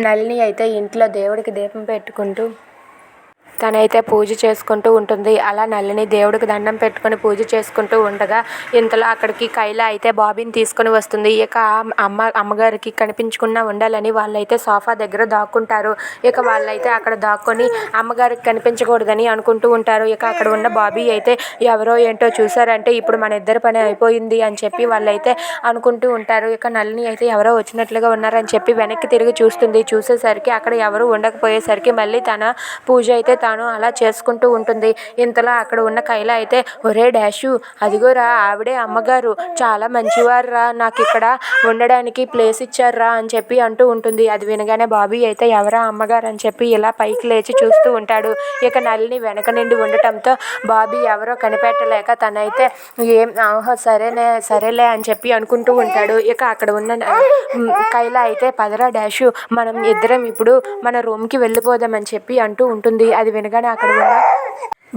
నళిని అయితే ఇంట్లో దేవుడికి దీపం పెట్టుకుంటూ తనైతే పూజ చేసుకుంటూ ఉంటుంది. అలా నళిని దేవుడికి దండం పెట్టుకొని పూజ చేసుకుంటూ ఉండగా ఇంతలో అక్కడికి కైల అయితే బాబీని తీసుకొని వస్తుంది. ఇక అమ్మ అమ్మగారికి కనిపించకుండా ఉండాలని వాళ్ళైతే సోఫా దగ్గర దాక్కుంటారు. ఇక వాళ్ళైతే అక్కడ దాక్కొని అమ్మగారికి కనిపించకూడదని అనుకుంటూ ఉంటారు. ఇక అక్కడ ఉన్న బాబీ అయితే ఎవరో ఏంటో చూసారంటే ఇప్పుడు మన ఇద్దరి పని అయిపోయింది అని చెప్పి వాళ్ళైతే అనుకుంటూ ఉంటారు. ఇక నళిని అయితే ఎవరో వచ్చినట్లుగా ఉన్నారని చెప్పి వెనక్కి తిరిగి చూస్తుంది. చూసేసరికి అక్కడ ఎవరు ఉండకపోయేసరికి మళ్ళీ తన పూజ అయితే తాను అలా చేసుకుంటూ ఉంటుంది. ఇంతలో అక్కడ ఉన్న కైల అయితే ఒరే డాషు అదిగోరా ఆవిడే అమ్మగారు చాలా మంచివారురా నాకు ఇక్కడ ఉండడానికి ప్లేస్ ఇచ్చారురా అని చెప్పి అంటూ ఉంటుంది. అది వినగానే బాబీ అయితే ఎవరా అమ్మగారు అని చెప్పి ఇలా పైకి లేచి చూస్తూ ఉంటాడు. ఇక నల్లిని వెనక నుండి ఉండటంతో బాబీ ఎవరో కనిపెట్టలేక తనైతే ఏం ఆహా సరేనే సరేలే అని చెప్పి అనుకుంటూ ఉంటాడు. ఇక అక్కడ ఉన్న ఉమ్, కైల అయితే పదరా డాషు మనం ఇద్దరం ఇప్పుడు మన రూమ్కి వెళ్ళిపోదామని చెప్పి అంటూ ఉంటుంది. అది వినగానే అక్కడ ఉన్న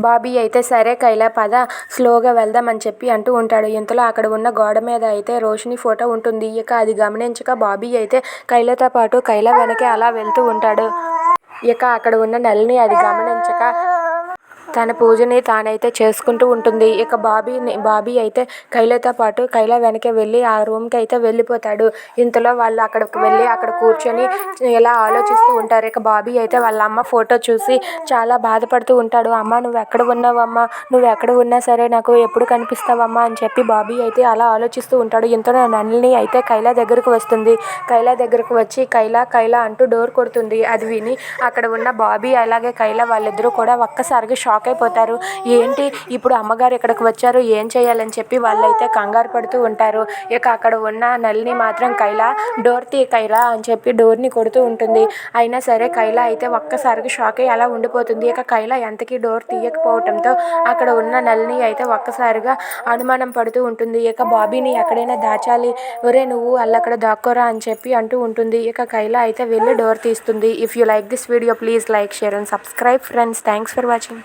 బాబీ అయితే సరే కైలా పద స్లోగా వెళ్దాం అని చెప్పి అంటూ ఉంటాడు. ఇంతలో అక్కడ ఉన్న గోడ మీద అయితే రోషిని ఫోటో ఉంటుంది. ఇక అది గమనించక బాబీ అయితే కైలతో పాటు కైలా వెనకే అలా వెళ్తూ ఉంటాడు. ఇక అక్కడ ఉన్న నల్లిని అది గమనించక తన పూజని తానైతే చేసుకుంటూ ఉంటుంది. ఇక బాబీని బాబీ అయితే కైలతో పాటు కైల వెనకే వెళ్ళి ఆ రూమ్కి అయితే వెళ్ళిపోతాడు. ఇంతలో వాళ్ళు అక్కడికి వెళ్ళి అక్కడ కూర్చొని ఇలా ఆలోచిస్తూ ఉంటారు. ఇక బాబీ అయితే వాళ్ళ అమ్మ ఫోటో చూసి చాలా బాధపడుతూ ఉంటాడు. అమ్మ నువ్వు ఎక్కడ ఉన్నావమ్మా నువ్వు ఎక్కడ ఉన్నా సరే నాకు ఎప్పుడు కనిపిస్తావమ్మా అని చెప్పి బాబీ అయితే అలా ఆలోచిస్తూ ఉంటాడు. ఇంతలో నల్లిని అయితే కైలా దగ్గరకు వస్తుంది. కైలా దగ్గరకు వచ్చి కైలా కైలా అంటూ డోర్ కొడుతుంది. అది విని అక్కడ ఉన్న బాబీ అలాగే కైలా వాళ్ళిద్దరూ కూడా ఒక్కసారిగా షాక్ అయిపోతారు ఏంటి? ఇప్పుడు అమ్మగారు ఇక్కడికి వచ్చారు. ఏం చేయాలని చెప్పి వాళ్ళైతే కంగారు పడుతూ ఉంటారు. ఇక అక్కడ ఉన్న నల్లిని మాత్రం కైలా డోర్ తీ కైలా అని చెప్పి డోర్ని కొడుతూ ఉంటుంది. అయినా సరే కైలా అయితే ఒక్కసారిగా షాక్ అయ్యి అలా ఉండిపోతుంది. ఇక కైలా ఎంతకీ డోర్ తీయకపోవటంతో అక్కడ ఉన్న నల్లిని అయితే ఒక్కసారిగా అనుమానం పడుతూ ఉంటుంది. ఇక బాబీని ఎక్కడైనా దాచాలి. ఒరే నువ్వు అల్లక్కడ దాక్కోరా అని చెప్పి అంటూ ఉంటుంది. ఇక కైలా అయితే వెళ్ళి డోర్ తీస్తుంది. If you like this video please like share and subscribe friends thanks for watching